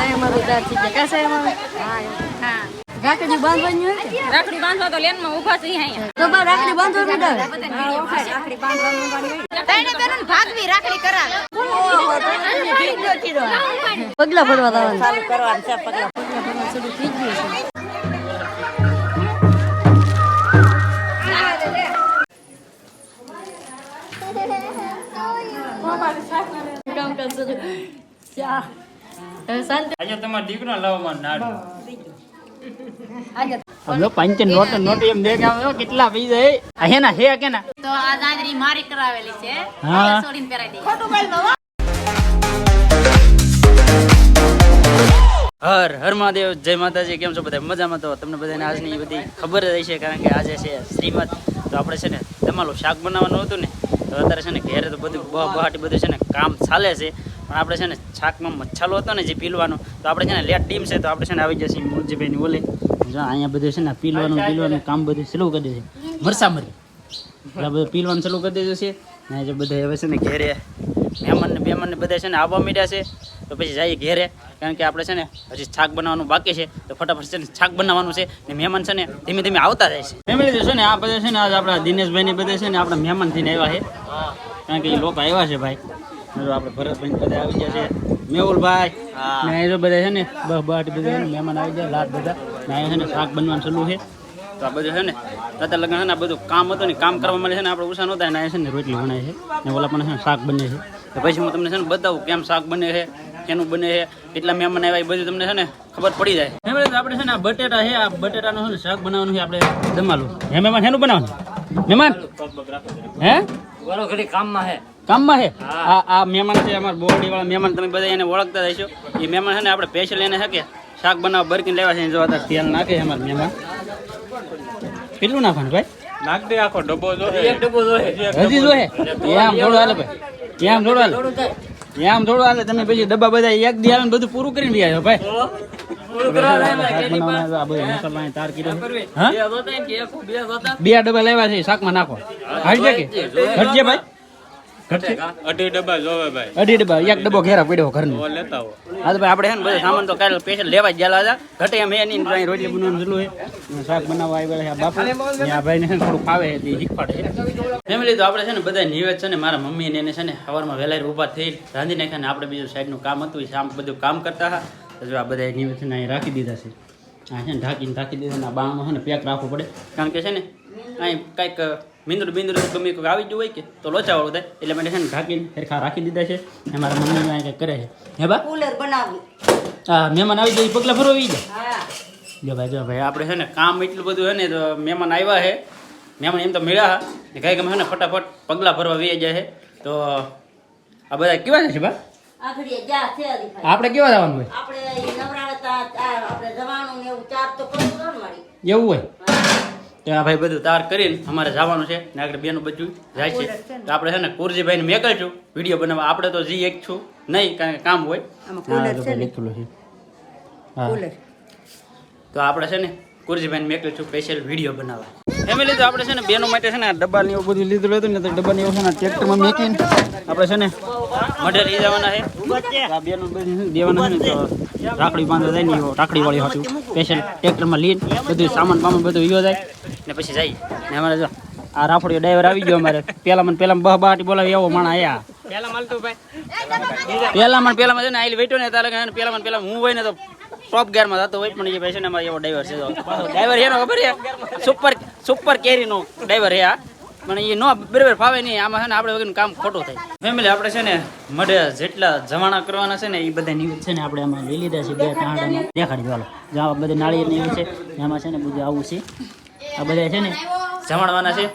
સાયામાં તાર થઈ જાય કા સાયામાં હા. રાખડી બાંધવાની હોય રાખડી બાંધવા તો લેનમાં ઊભા છે અહીંયા. તો બા રાખડી બાંધવા માંડો તઈને બેનોને ભાગવી રાખડી કરાવે. પગલા ભરવા દાવાનું ચાલુ કરવાનું છે પગલા. પગલા ભરવા શરૂ થઈ ગયું છે. શાંતિ આજે તમારા દીકરો લાવવામાં નાડો. આજે હમલો નોટ નોટ એમ દે કે કેટલા પૈસા હે આ હે કે ના? તો આ દાદરી મારી કરાવેલી છે. હા. છોડીને પહેરાઈ દે ખોટું બોલ હર હર મહાદેવ જય માતાજી કેમ છો બધા? મજામાં તો તમને બધાને આજની બધી ખબર જ હશે કારણ કે આજે છે શ્રીમદ. તો આપણે છે ને તમારું શાક બનાવવાનું હતું ને તો અત્યારે છે ને ઘેરે તો બધું બહ બહાટી બધું છે ને કામ ચાલે છે પણ આપણે છે ને છાકમાં મચ્છાલો હતો ને જે પીલવાનો તો આપણે છે ને લેટ ટીમ છે તો આપણે છે ને આવી જશે મુરજીભાઈની ઓલે જો અહીંયા બધું છે ને પીલવાનું પીલવાનું કામ બધું સ્લો કરી દે છે મરસા મરી એટલે બધું પીલવાનું સ્લો કરી દીધું છે ને જે બધા હવે છે ને ઘેરે મહેમાન ને મહેમાન ને બધા છે ને આવવા માંડ્યા છે તો પછી જઈએ ઘેરે કારણ કે આપણે છે ને હજી છાક બનાવવાનું બાકી છે તો ફટાફટ છે ને છાક બનાવવાનું છે ને મહેમાન છે ને ધીમે ધીમે આવતા જાય છે ફેમિલી છે ને આ બધા છે ને આજ આપણા દિનેશભાઈ ને બધા છે ને આપણા મહેમાન થઈને આવ્યા છે કારણ કે એ લોકો આવ્યા છે ભાઈ. આપણે ભરતભાઈ બધા આવી ગયા છે. મેહુલભાઈ. ને એ બધા છે ને બસ બહાટ બધા મહેમાન આવી ગયા લાટ બધા. ને છે ને શાક બનવાનું ચાલુ છે. તો આ બધું છે ને તાતા લગ્ન છે ને આ બધું કામ હતું ને કામ કરવા માટે છે ને આપણે ઉષા નહોતા. ને છે ને રોટલી બનાવે છે. ને ઓલા પણ છે ને શાક બને છે. તો પછી હું તમને છે ને બતાવું કેમ શાક બને છે કેનું બને છે કેટલા મહેમાન આવ્યા એ બધું તમને છે ને ખબર પડી જાય. ફેમિલી આપણે છે ને આ બટેટા છે આ બટેટાનું છે ને શાક બનાવવાનું છે આપણે જમાલું હે મહેમાન હેનું બનાવવાનું? મહેમાન? હે? ઘડી કામમાં હે. કામમાં છે આ આ મહેમાન છે અમારા બોરડી વાળા મહેમાન તમે બધા એને ઓળખતા હશો. એ મહેમાન છે ને આપણે સ્પેશિયલ એને હકે શાક બનાવવા બરકીને લેવા છે જો અત્યારે તેલ નાખે અમાર અમારા મહેમાન. કેટલું નાખવાનું ભાઈ? નાખ દે આખો ડબ્બો જો એક ડબ્બો જો હજી જો હે? એમ થોડું હાલે ભાઈ. એમ થોડું હાલે. એમ થોડું હાલે. તમે પછી ડબ્બા બધા એક દી હાલે ને બધું પૂરું કરીને લઈ આવ્યો ભાઈ. બે ડબ્બા લેવા છે શાકમાં નાખો. હટજે કે? હટજે ભાઈ. અઢી ડબ્બા જોવે ભાઈ. અઢી ડબ્બા. એક ડબ્બો ઘેરા પડ્યો ઘરનો. લેતા હો હા ભાઈ આપણે છે ને બધો સામાન તો કાલે લેવા જ ગયેલા હતા. ઘટે એમ એની રોટલી બનાવવાનું છે શાક બનાવવા આવ્યા છે આ આ ભાઈને છે ને થોડું ફાવે છે શીખવાડે છે. ફેમિલી તો આપણે છે ને બધા નિવેદ છે ને મારા મમ્મી ને એને છે ને સવારમાં વહેલા ઊભા થઈ રાંધી નાખ્યા ને આપણે બીજું સાઈડનું કામ હતું એ બધું કામ કરતા હતા. તો જો આ બધા નિવેદ છે અહીં રાખી દીધા છે. આ છે ને ઢાંકીને ઢાંકી દીધા આ બાણમાં છે ને પેક રાખવું પડે. કારણ કે છે ને અહીં કાંઈક મીંદડું બીંદડું ગમે કોઈ આવી ગયું હોય કે તો લોચાવાળું થાય. એટલે માટે છે ને ઢાંકીને ફેરખા રાખી દીધા છે. ને મારા મમ્મી અહીં કંઈક કરે છે. હે બા? કુલર બનાવી હા મહેમાન આવી જાય પગલા ભરવા આવી જાય. જો ભાઈ જો ભાઈ આપણે છે ને કામ એટલું બધું છે ને તો મહેમાન આવ્યા છે. મહેમાન એમ તો મળ્યા ને કાંઈક ગમે છે ને ફટાફટ પગલા ભરવા વી જાય છે. તો આ બધા કેવા છે બા દીખાય. આપણે કેવા જવાનું હોય? આપણે નવરાવતા આ આપણે જવાનું ને એવું ચાપ તો કરવું પડે ને વળી. એવું હોય? તો ભાઈ બધું તાર કરીને અમારે જવાનું છે ને આગળ બેનું બધું જાય છે. તો આપણે છે ને કુરજીભાઈને મેકલશું. વીડિયો બનાવવા. આપણે તો જી એક છું. નહીં કારણ કે કામ હોય. હા, તો આપણે છે ને કુરજીભાઈને મેકલું છું સ્પેશિયલ વીડિયો બનાવવા. ફેમિલી તો આપણે છે ને બેનો માટે છે ને ડબ્બા ને એવું બધું લીધું હતું ને તો ડબ્બા ને એવું છે ને ટ્રેક્ટરમાં મેકીને આપણે છે ને મઢે લઈ જવાના છે. આ બેનું દેવાના છે ને તો રાખડી બાંધવા જાય ને એવો રાખડી વાળી હતું. સ્પેશિયલ ટ્રેક્ટરમાં લઈને બધું સામાન બામાન બધું ઈયો જાય. ને પછી જાય. ને અમારે જો આ રાફડીયો ડ્રાઈવર આવી ગયો અમારે. પેલા મને પેલા બહ બાટી બોલાવી એવો માણા આયા. પેલા માલતું ભાઈ પેલા મને પેલા છે ને આઈ વેઠો ને તારે પેલા મને પેલા હું હોય ને તો ટોપ ગેરમાં હતો હોય પણ એ ભાઈ છે એવો ડ્રાઈવર છે. ડ્રાઈવર એનો ખબર છે? સુપર સુપર કેરીનો ડ્રાઈવર છે આ. પણ એ નો, બરાબર ફાવે નહીં. આમાં છે ને આપણે વગરનું કામ ખોટું થાય. ફેમિલી આપણે છે ને મઢે જેટલા જમાણા કરવાના છે ને એ બધા નિવેદ છે ને આપણે આમાં લઈ લીધા છે બે ત્રણ દેખાડી દો જ્યાં બધા નાળિયેર ને છે એમાં છે ને બધું આવું છે. આ બધા છે ને જમાડવાના છે.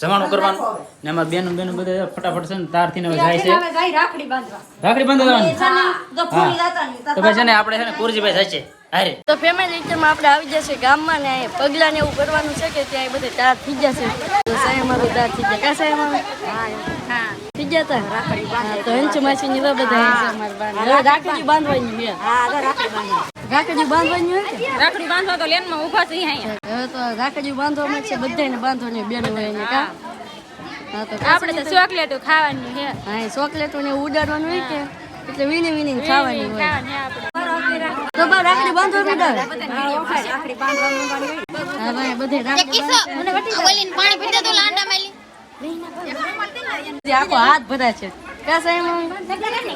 જમાણું કરવાનું. ને એમાં બેન બેનું બધા ફટાફટ છે ને તારથી જાય છે. રાખડી બાંધવા. રાખડી બંધ કરવાની તો છે ને આપણે છે ને કુરજીભાઈ જાય છે તો ફેમિલી રિક્ષામાં આપણે આવી જશે ગામમાં ને પગલાં ને એવું કરવાનું છે કે ત્યાં બધે તાર થઈ જશે? તો સાયામાં તો તાર થઈ જાય કા સાયામાં હા થઈ જતા હા, તો હંચ માસી ની તો બધા અમારે બાંધે. રાખડી બાંધવાની છે રાખડી બાંધવાની હોય કે? રાખડી બાંધવા તો લેનમાં ઊભા છે અહીંયા હવે તો રાખડી બાંધવામાં છે બધાને બાંધવાની બેન હોય ને કા આપણે તો ચોકલેટો ખાવાની છે હા ચોકલેટો ને ઉડાડવાનું હોય કે એટલે વીણી વીણી ખાવાની હોય તો બા રાખડી બાંધો બેટા હા ભાઈ બધે રાખડી પાણી પીતા તો લાંડા માલી બાંધી. આખો હાથ ભરાય છે?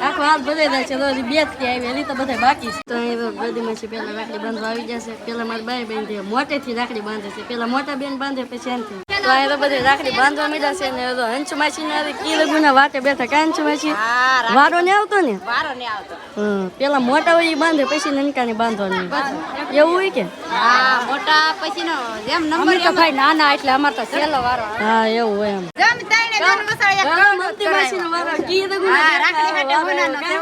આખો હાથ ભરાયેલા છે. તો બે જ આવી એની તો બધા બાકી છે. તો એ તો ગદીમાં છે પેલા રાખડી બાંધવા આવી જશે પેલા મારી બાય બેન મોટેથી રાખડી બાંધે છે. પેલા મોટા બેન બાંધે પછી એનથી. તો અહીં તો બધી રાખડી બાંધવા મીડા છે ને તો હંસ માસી ને કી લગુના વાટે બેઠા કા હંસ માસી વારો ને આવતો ને? વારો ને આવતો. હમ પેલા મોટા હોય એ બાંધે પછી નનકાને બાંધવાની. એવું હોય કે? હા મોટા પછી નો જેમ નંબર તો ભાઈ નાના એટલે અમાર તો છેલ્લો વારો હા એવું હોય એમ. જેમ તાઈને ગરમ મસાલા હા, મમતી માસીનો વારો. કી લગુના રાખડી માટે હોનાનો છે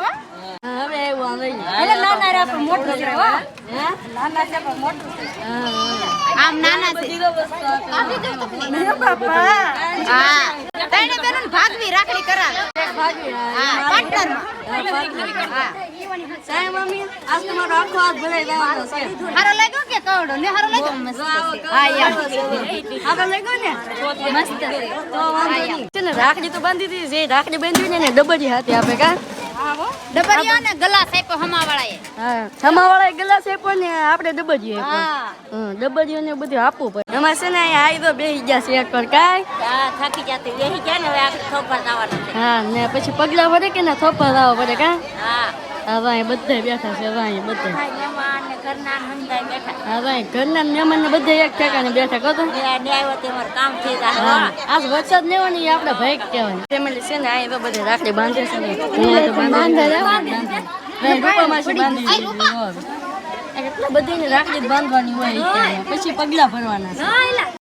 હવે આવ્યું આ લઈ લે. એટલે નાના રે પણ મોટું છે હો. નાના છે પણ મોટું છે. હા, હા. આમ નાના છે. હા તાઈને બેનું ભાગવી રાખડી કરાવે. ભાગી, હા, હા હા, સાહેબ, મમ્મી, આજ તમારો આખો હાથ ભરાઈ જવાનો છે. હારો લાગ્યો કે કવડો ને હારો લાગ્યો? જો હા, યાર. આગળ લાગ્યો ને? તો વાંધો નહીં. રાખડી તો બાંધી દીધી જે રાખડી બાંધી ને એને હાથે આપે કા? ડબરિયા ને ગલા સાઈપો હમાવાળાએ. હા સમાવાળા ગ્લાસ આપ્યો ને આપણે ડબરી હા. હમ, ને બધું આપવું પડે. એમાં છે ને તો ગયા છે એક પર કાય હા થાકી જાતી વેહી ગયા ને હવે આપણે થોપર જવાનું છે. હા ને પછી પગલા ભરે કે ને થોપા લાવવા પડે કા? હા. હા બધા બેઠા છે બધા ઘરના મહેમાન ને બધા એક ઠેકાને બેઠા કહો આજ વરસાદ લેવાની એ આપણે ભાઈ કહેવાય. ફેમિલી છે ને આ તો બધે રાખડી બાંધે છે ને. બાંધે બધીને રાખડી બાંધવાની હોય પછી પગલા ભરવાના છે.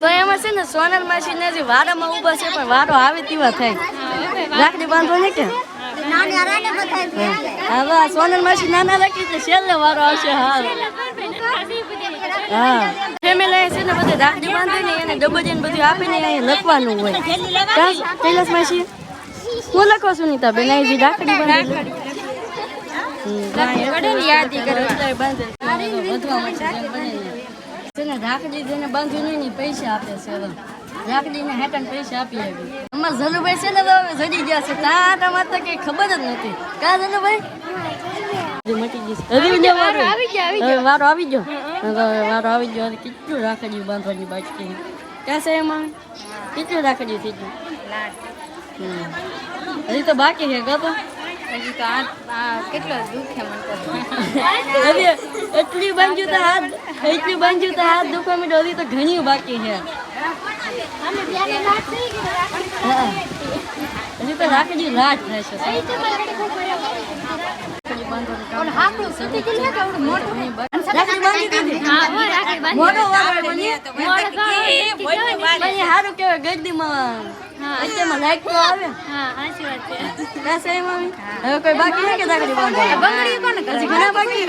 તો એમાં છે ને સોનલ માસી ને હજી વારામાં ઊભા છે પણ વારો આવે તેવા થાય. રાખડી બાંધવાની કે? હા સોનલ માસી નાના રાખી એટલે છેલ્લે વારો આવશે હા. હા ફેમિલી છે ને બધે રાખડી બાંધે ને એને ડબજી બધું આપે અહીંયા લખવાનું હોય. કૈલાસ માસી? હું લખો સુનીતા બેન? અહીં જે રાખડી બાંધે યાદી કરવા રાખડી જેને બાંધ્યું નહીં પૈસા આપે છે. રાખડીને હેઠળ પૈસા આપી આવી. અમારા જનુભાઈ છે ને તો હવે જડી ગયા છે. તા આટા મારતા કઈ ખબર જ નથી. કા જનુભાઈ મટી ગઈ છે. હજી બીજો વારો. વારો આવી ગયો વારો આવી ગયો કેટલું રાખડી બાંધવાની બાકી ક્યાં છે એમાં? કેટલું રાખડી થઈ ગયું. હજી તો બાકી છે ગતો હજી તો આ કેટલો દુખે મને એટલી બાંધ્યું તો હાથ એટલી બાંધ્યું તો હાથ દુખવા માંડ્યો હજી તો ઘણી બાકી છે. હજી તો રાખડી બાંધી વારો બની પણ સારું કેવાય ગરદીમાં વચ્ચેમાં લાઈટ તો આવે કાં છે મમ્મી? હવે કોઈ બાકી છે કે રાખડી બાંધવા હજી ઘણા બાકી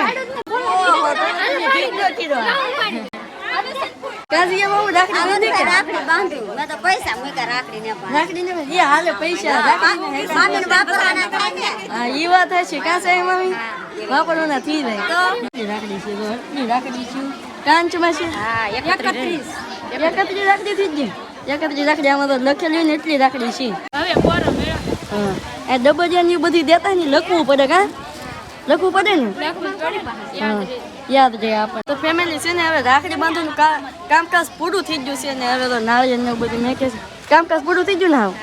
છે? ન. કાંજી એમ આવું રાખડી બાંધી કે? રાખડી બાંધ્યું મેં તો પૈસા મૂક્યા રાખડી ને રાખડી ને એ હાલે પૈસા. રાખડી. ને મામી વાપરવાના કરે ને. હા ઈ વાત હશે. કાસે છે મમ્મી? વાપરવાના થઈ જાય. તો રાખડી છે તો એટલી રાખડી છે. કાંચમાં છે. હા એકત્રીસ. એકત્રી રાખડી થઈ જ ગઈ એકત્રી રાખડી આમાં તો લખેલી ને એટલી રાખડી છે. હવે પોરો હા. એ ડબજિયા ની ઈ બધી દેતા ને લખવું પડે કા? લખવું પડે ને? લખવું પડે. હા, યાદ રહે આપણે. તો ફેમિલી છે ને હવે રાખડી બાંધવાનું કામકાજ પૂરું થઈ ગયું છે ને હવે તો નાળિયેર ને બધું મેં કે કામકાજ પૂરું થઈ ગયું ને હાવ?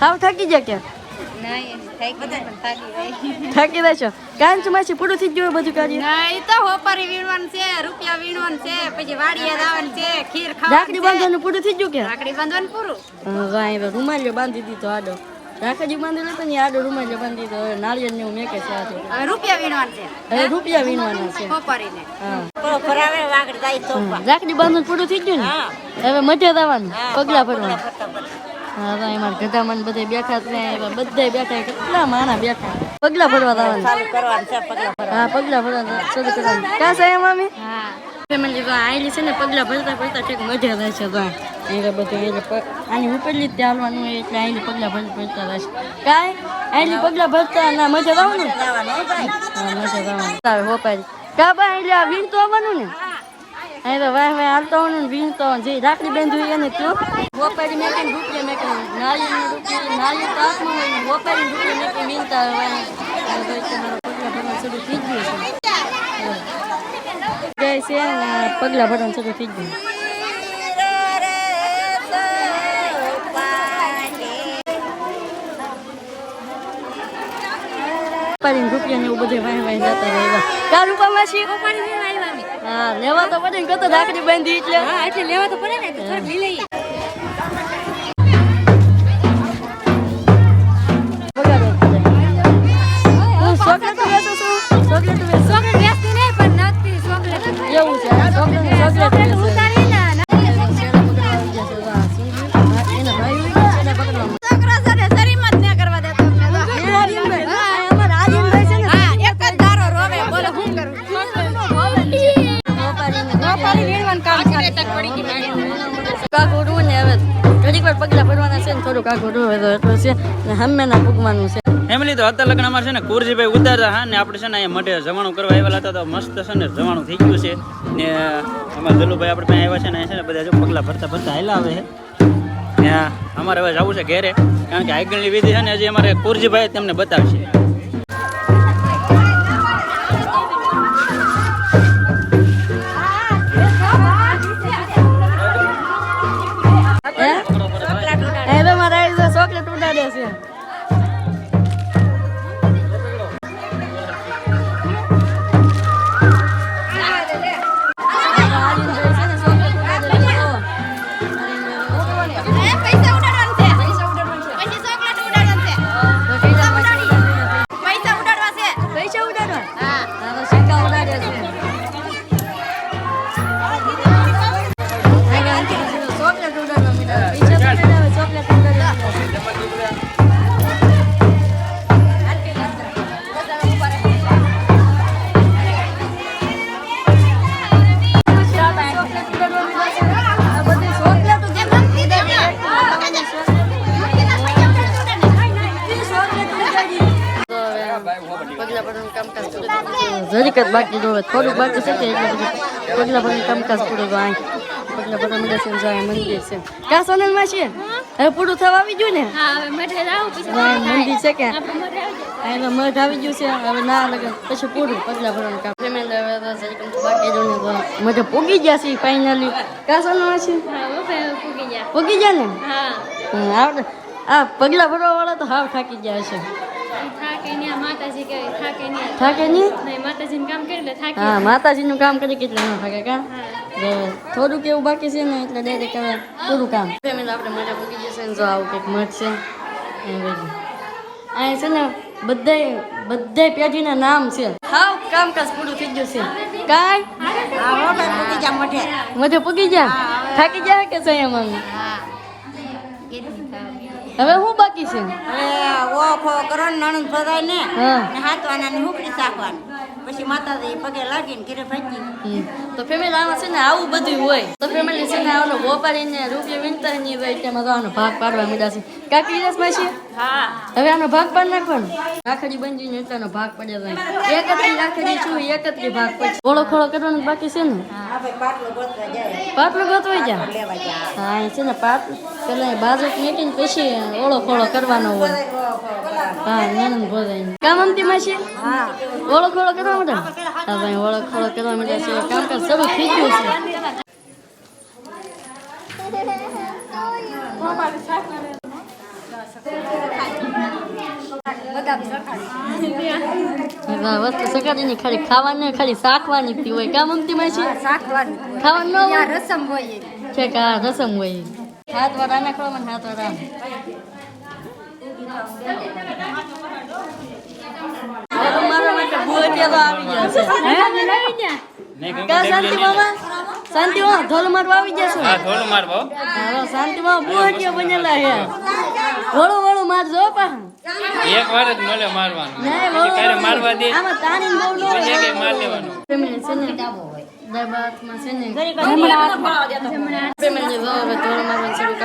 હાવ થાકી ગયા કે? થાકી દેશો થાકી રહેશો કાંચ માસી પૂરું થઈ ગયું બધું કાર્ય? ના એ તો હોપારી વીણવાનું છે રૂપિયા વીણવાનું છે પછી વાડીએ જવાનું છે ખીર રાખડી ખાવાની છે. બાંધવાનું પૂરું થઈ ગયું કે? રાખડી બાંધવાનું પૂરું. હા રૂમાલ બાંધી દીધો આડો. રાખડી બાંધી તો ની આડો રૂમાલિયો બાંધી હવે નાળિયેર ને એવું મેકે છે રૂપિયા વીણવાનું છે. હવે રૂપિયા વીણવાના છે. હોપારીને હા. ફરાવે વાગડ જાય તો રાખડી બાંધવાનું પૂરું થઈ ગયું ને? હવે મજા આવવાનું પગલા ભરવાનું. હા ભાઈ અમારા ગધામાં બધે બેઠા ને બધા બેઠા કેટલા માણા બેઠા. પગલા ભરવા જવાનું. કરવાનું છે પગલા હા પગલા ભરવા શરૂ કરવાનું. ક્યાં છે મમ્મી હા. ફેમિલી તો આયેલી છે ને, પગલાં ભરતા ભરતા ઠેક મજા રહેશે અહીંયા બધું એટલે આની ઉપરલી જ હાલવાનું હોય એટલે આયેલી પગલાં ભરતા ભરતા રહેશે કાંઈ? આયેલી પગલાં ભરતા ના મજા આવવાનું મજા આવવાનું તારે હોપારી. કા બા એટલે આ વીણ આવવાનું ને? અહીં તો હાલતો આવવાનું ને વીણ તો જે રાખડી બાંધ્યું એને ને હોપારી રૂપિયા મેં કઈ વીણતા હોય. પગલા જાય છે અને પગલા ભરવાનું શરૂ થઈ ગયું. ઉપાડીને રૂપિયા ને એવું બધું વાય વાય જતા રહ્યા કા રૂપામાં છે હા લેવા તો પડે ને કતો બાંધી એટલે. હા એટલે લેવા તો પડે ને થોડીક લઈ લઈએ. ને ફેમિલી, તો હતા લગ્ન અમારે છે ને કુરજીભાઈ ઉતારતા હા ને આપણે છે ને અહીંયા મઢે જવાણું કરવા આવેલા હતા તો મસ્ત છે ને જવાણું થઈ ગયું છે. ને અમારા જલુભાઈ આપણે ત્યાં આવ્યા છે ને છે ને બધા જો પગલા ભરતા ભરતા હાલા આવે છે. ને અમારે હવે જવું છે ઘેરે. કારણ કે આગળની વિધિ છે ને હજી અમારે કુરજીભાઈ તમને બતાવશે. પગલા ભરવાનું કામકાજ પૂરું જરીક જ બાકી જોવે થોડુંક બાકી છે કે એટલે બધું પગલા ભરવાનું કામકાજ પૂરું તો આ પગલા ભરવા દર્શન છે જાય મંદિર છે. ક્યાં સોનલમાં છે? હવે પૂરું થવા આવી ગયું ને? મંદિર છે કે? આવી એનો મઠ આવી ગયું છે. હવે ના લગન પછી પૂરું પગલા ભરવાનું કામ. બાકી રહ્યું ને પૂગી ગયા છે ફાઇનલી ક્યાં સોનલમાં છે? પોગી પૂગી ગયા ને? હા. આવડે. આ પગલા ભરવા વાળા તો હાવ થાકી ગયા છે. થાકે ને માતાજી કે થાકે ને થાકે નહીં નહીં માતાજીનું કામ કરી હા માતાજીનું કામ કરી કેટલા ન થાકે કા? થોડુંક એવું બાકી છે ને એટલે ડાયરેક્ટ હવે પૂરું કામ. આપણે મજા પૂકી જશે ને જો આવું કંઈક મઠ છે. અહીંયા છે ને બધાય બધાય પેઢીના નામ છે. હાવ કામકાજ પૂરું થઈ ગયું છે. કાંઈ? મધે પૂગી ગયા થાકી ગયા કે છે એમાં હવે શું બાકી છે? ઓખો કરો ને નણંદ ફરાય ને હા. ને હાથવાના ને હુકડી સાખવાની પછી માતાજી પગે લાગીને ઘરે ભાગી. તો ફેમિલી આમાં છે ને આવું બધું હોય. તો ફેમિલી છે ને આવનો વેપારીને રૂપિયા વિનતા ની હોય તેમાં તો આનો ભાગ પાડવા મીડા છે. કાકી રસમાં છે હા. હવે આનો ભાગ પાડ નાખવાનો. રાખડી બંજી ને એટલાનો ભાગ પડે એક એકત્રી રાખડી છું એકત્રી ભાગ પછી ઓળો ખોળો કરવાનો બાકી છે ને? હા પાટલો ગોતવાઈ જા જાય? હા એ છે ને પાટ પેલા બાજુ મીટિંગ પછી ઓળો ખોળો કરવાનો હોય હા નાનંદ ભોજાઈ કામ અંતિમ છે હા. ઓળો ખોળો કરવા માટે? હા ભાઈ ઓળો ખોળો કરવા માટે છે. કામ શરૂ થઈ ગયું છે. વસ્તુ સકાળીની ખાલી ખાવાની ખાલી શાકવાની પી હોય. કામ અમતીમાં છે? શાકવાની. ખાવાનું હોય? રસમ હોય છે કે આ રસમ હોય હાથ હાથ આવી ગયા છે. નહીં કા શાંતિ મામા શાંતિ માં ધોલ મારવા આવી ગયા હા થોડું મારવો. શાંતિ માં બનેલા છે. વળો મારજો પા એક વાર જ મળે મારવાનું. ક્યારે મારવા દે? એક એક માર લેવાનું. ને? દાબાતમાં છે ને? ફેમિલી જો હવે મારવાનું શરૂ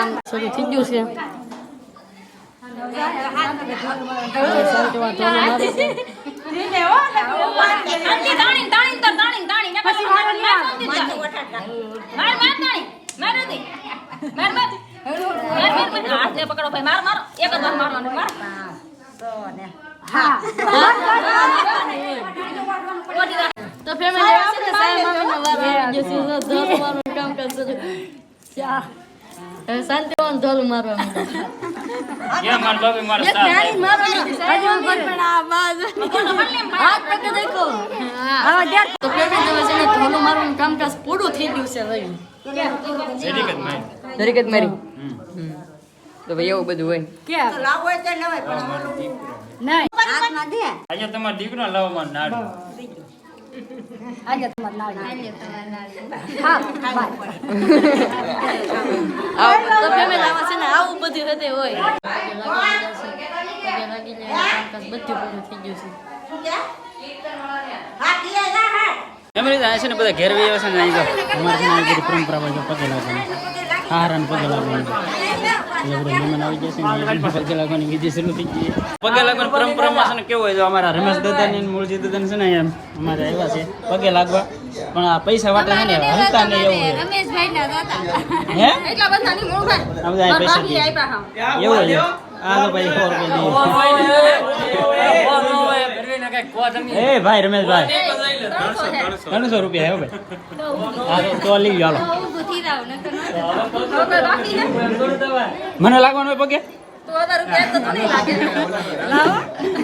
કામ મારે છે તો ફેમિલી છે ને સાહેબ મામીનો વારો ગયું છે ધોલ મારવાનું કામકાજ શરૂ. ચા. હવે શાંતિવાન ધોલ મારવાની. હજી ઉપર પણ આ બાજ. હાથ પકડી દેખો. આવા દેખ. તો પેલા દિવસે એને ધોલ મારવાનું કામકાજ પૂરું થઈ ગયું છે રહ્યું. જરીક જ મારી. દરેક જ મારી તો ભાઈ એવું બધું હોય. કે લાવો તો લવાય પણ નહીં. હાથમાં દે. આજે તમારો દીકરો લાવવા માં નાડો આજે તમારે. હા. તો છે ને આવું બધું હદે હોય. બધું પૂરું થઈ ગયું છે. હા કિયા જા હા એમ રીતે આ છે ને બધા ઘેર છે ને અહીં જો અમારે છે ને બધી પરંપરા હોય પગે લાગવાની. પગે પગે લાગવાની પરંપરામાં છે ને કેવું હોય જો અમારા રમેશ દાદા ને મૂળજી દાદાને છે ને એમ અમારે આવ્યા છે પગે લાગવા. પણ આ પૈસા વાટે છે ને હલતા નહીં એવું હોય. રમેશભાઈ ના દાદા હે? એટલા બધા નહીં મોળું પૈસા એવું હોય છે. આ તો ભાઈ સો રૂપિયા દે એ ભાઈ રમેશભાઈ. ત્રણસો રૂપિયા હે ભાઈ. તો- લઈ? મને લાગવાનું હોય પગે?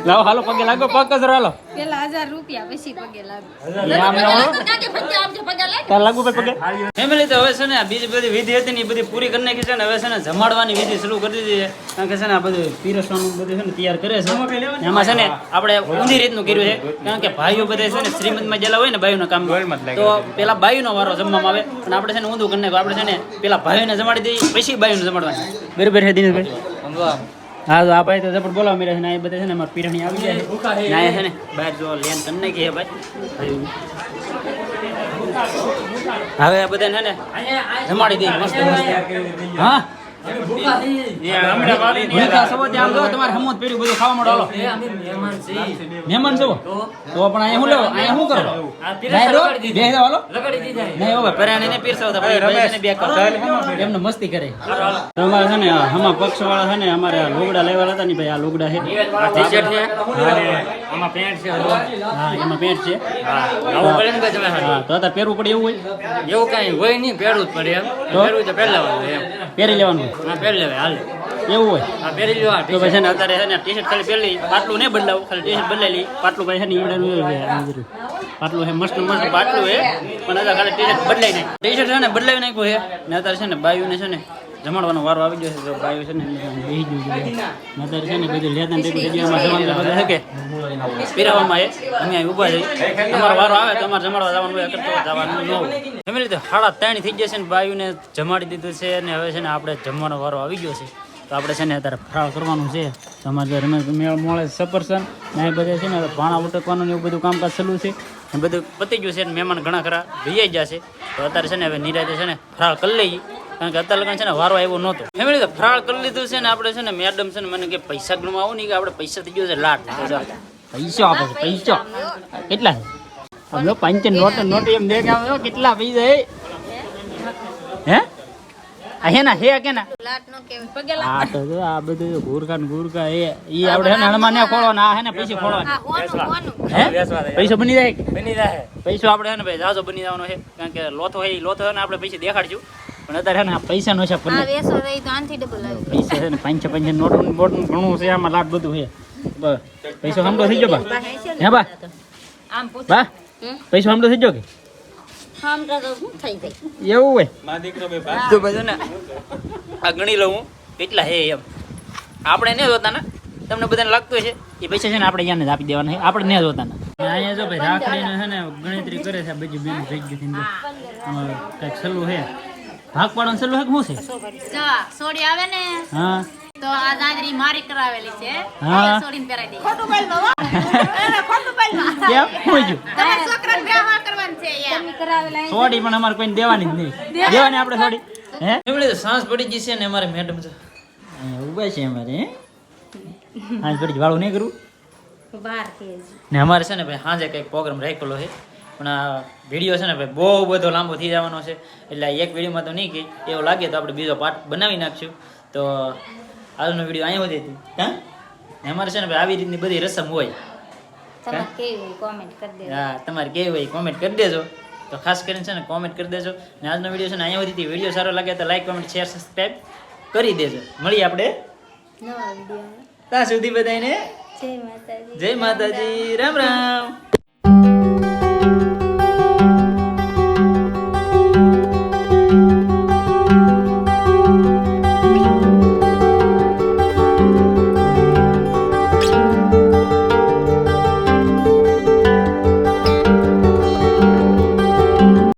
લાવો. હાલો પગે લાગો પગ કચરો હાલો. પેલા હજાર રૂપિયા પછી પગે લાગે. એ આમ લાવો. ત્યાંથી ફરી આપજો પગે લાગે. તાર લાગુ પગે? ફેમિલી તો હવે છે ને બીજી બધી વિધિ હતી ને બધી પૂરી કરી નાખી છે ને હવે છે ને જમાડવાની વિધિ શરૂ કરી દીધી છે. કારણ કે છે ને આ બધું પીરસવાનું બધું છે ને તૈયાર કરે છે. એમાં છે ને આપણે ઊંધી રીતનું કર્યું છે. કારણ કે ભાઈઓ બધા છે ને શ્રીમંતમાં ગયેલા હોય ને ભાઈઓના કામ તો પેલા ભાઈનો વારો જમવામાં આવે અને આપણે છે ને ઊંધું કરી આપડે આપણે છે ને પેલા ભાઈઓને જમાડી દઈએ પછી ભાઈઓને જમાડવાની. બરાબર છે દિનેશભાઈ? હા તો આ ભાઈ તો જબર બોલાવ મળ્યા છે ને આ બધા છે ને અમાર પીરણી આવી જાય છે. ના છે ને બહાર જો લેન તમને કહે ભાઈ. હવે આ બધાને ને જમાડી દઈએ મસ્ત મસ્ત. હા? મહેમાન તો? પણ અહીંયા લેવો? અહીંયા શું કરો? નહીં હવે પરાણે ને પીરસાવતા એમને મસ્તી કરે. અમારે છે ને હમા પક્ષ વાળા છે ને અમારે આ લુગડા લેવા હતા ને ભાઈ આ લુગડા છે. આમાં પેન્ટ છે હા એમાં પેન્ટ છે. નવું પડે ને તમે હા તો અત્યારે પહેરવું પડે એવું હોય? એવું કાંઈ હોય નહીં પહેરવું જ પડે એમ. પહેરવું તો પહેરી લેવાનું એમ. પહેરી લેવાનું. હા પહેરી લેવાય હાલે. એવું હોય? હા પહેરી લેવા તો પછી ને અત્યારે છે ને ટી શર્ટ ખાલી પહેરી પાટલું નહીં બદલાવું ખાલી ટી શર્ટ બદલાઈ લઈ પાટલું ભાઈ છે ને બધું. પાટલું છે મસ્ત મસ્ત પાટલું છે. પણ અત્યારે ખાલી ટી શર્ટ બદલાઈ નાખ ટી શર્ટ છે ને બદલાવી નાખ્યું છે. ને અત્યારે છે ને બાયુને છે ને જમાડવાનો વારો આવી ગયો છે. જો બાયુ છે ને બેહી ગયું ને છે ને, બધું લેતા ને બધું જવાનું બધા છે કે પીરવવામાં એ, અમે અહીં ઊભા છે તમારો વારો આવે તો અમારે જમાડવા જવાનું હોય કરતો જવાનું ન હોય. એમ રીતે સાડા ત્રણ થઈ ગયા છે ને બાયુને જમાડી દીધું છે અને હવે છે ને આપણે જમવાનો વારો આવી ગયો છે. તો આપણે છે ને અત્યારે ફરાળ કરવાનું છે. તમારે રમેશ મેળ મોળે સપરસન ને બધે છે ને ભાણા ઉટકવાનું ને એવું બધું કામકાજ ચાલુ છે. બધું પતી ગયું છે ને, મહેમાન ઘણા ખરા ભૈયાઈ જશે તો અત્યારે છે ને, હવે નિરાતે છે ને ફરાળ કરી લઈએ. કારણ કે અત્યારે લગન છે ને વારો આવ્યો નહોતો. ફેમિલી તો ફરાળ કરી લીધું છે ને આપણે છે ને મેડમ છે ને મને કે પૈસા ગણવા આવું નહીં કે આપણે પૈસા થઈ ગયો છે લાટ પૈસો આપો છો પૈસો. કેટલા હમણાં પાંચ નોટ નોટ એમ દેખ આવે કેટલા પૈસા હે? આ હે ના હે કે આ તો જો આ બધું ગુરકા ને ગુરકા એ ઈ આપણે હે હણમાં ને ખોળો ને આ હે ને પૈસે હે? પૈસો બની જાય બની જાય. પૈસો આપણે હેને ભાઈ જાજો બની જવાનો છે કારણ કે લોથો હોય લોથો ને આપણે પૈસા દેખાડશું. પણ અત્યારે ને આ પૈસા નો છે પણ વેસો રહી તો આનથી ડબલ આવ્યું પૈસા છે ને પાંચ પાંચ નોટ બોટ ઘણું છે આમાં લાભ બધું છે. બસ. પૈસો હમડો થઈ ગયો બા? હે બા? આમ બા? પૈસો હમડો થઈ ગયો કે? એવું હોય? તો બધું ને આ ગણી લઉં કેટલા હે એમ. આપણે નહીં જોતા ને? તમને બધાને લાગતું છે એ પૈસા છે ને આપણે અહીંયા જ આપી દેવાના છે. આપણે નહીં જોતા ને. અહીંયા જો ભાઈ રાખડીને છે ને ગણતરી કરે છે બીજું બેન ભેગી સલું છે. ભાગ પાડવાનું સલું છે કે શું છે? જો સોડી આવે ને હા. તો આ દાદરી મારી કરાવેલી છે. હા. સોડીને પહેરાઈ દે. ખોટું બોલવા ખોટું બોલવા. કેમ? શું થયું છોકરાને બ્યાહ કરવાનું છે એમ કરાવેલા સોડી પણ અમારે કોઈને દેવાની જ નહીં. દેવાની આપણે સોડી. હે? એમણે સાંસ પડી ગઈ છે ને અમારે મેડમ ઊભા છે અમારે હે? સાંજ પડી વાળું નહીં કરું? બહાર ને અમારે છે ને ભાઈ સાંજે કંઈક પ્રોગ્રામ રાખેલો છે. પણ આ વીડિયો છે ને ભાઈ બહુ બધો લાંબો થઈ જવાનો છે. એટલે એક વિડીયોમાં તો નહીં કે એવું લાગે તો આપણે બીજો પાર્ટ બનાવી નાખશું. તો આજનો વીડિયો અહીં વધી હતી. હા? અમારે છે ને ભાઈ આવી રીતની બધી રસમ હોય. હા? તમારે કેવી હોય કોમેન્ટ કરી દેજો. તો ખાસ કરીને છે ને કોમેન્ટ કરી દેજો. ને આજનો વીડિયો છે ને અહીંયા સુધી વીડિયો સારો લાગે તો લાઈક કોમેન્ટ શેર સબસ્ક્રાઈબ કરી દેજો. મળીએ આપણે ત્યાં સુધી બધાને જય માતાજી. જય માતાજી. રામ રામ.